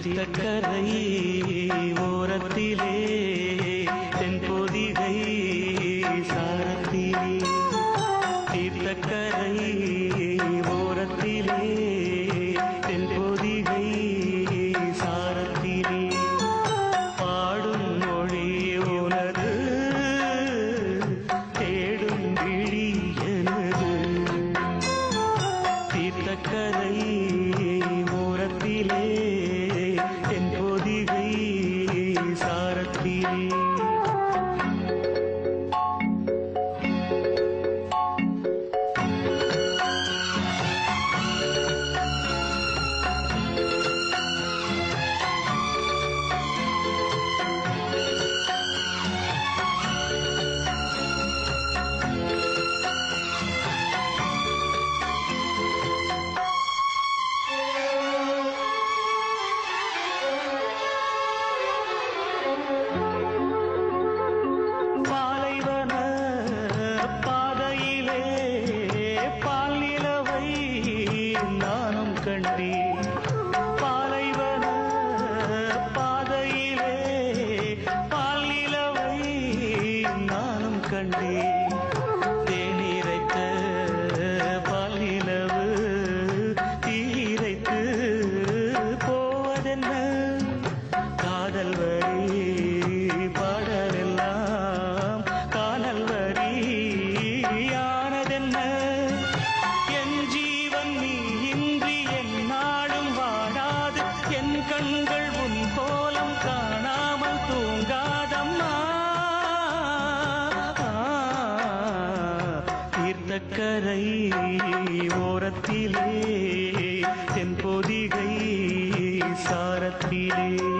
சிரித்த கரை ஓரத்திலே தென்பொதிகை சாரத்திலே தீர்த்தக்கரை Thank you. கண்டீர் பாலைவன பாதையிலே பால் நிலவை நானும் கண்டேன். கரை ஓரத்திலே தென்பொதிகை சாரத்திலே.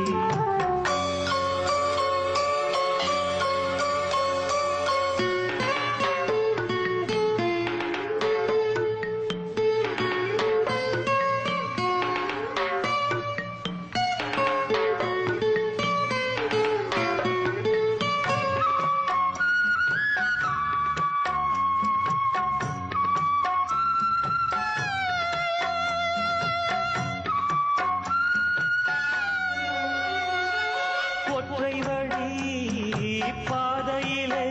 கோட்டை வழி பாதையிலே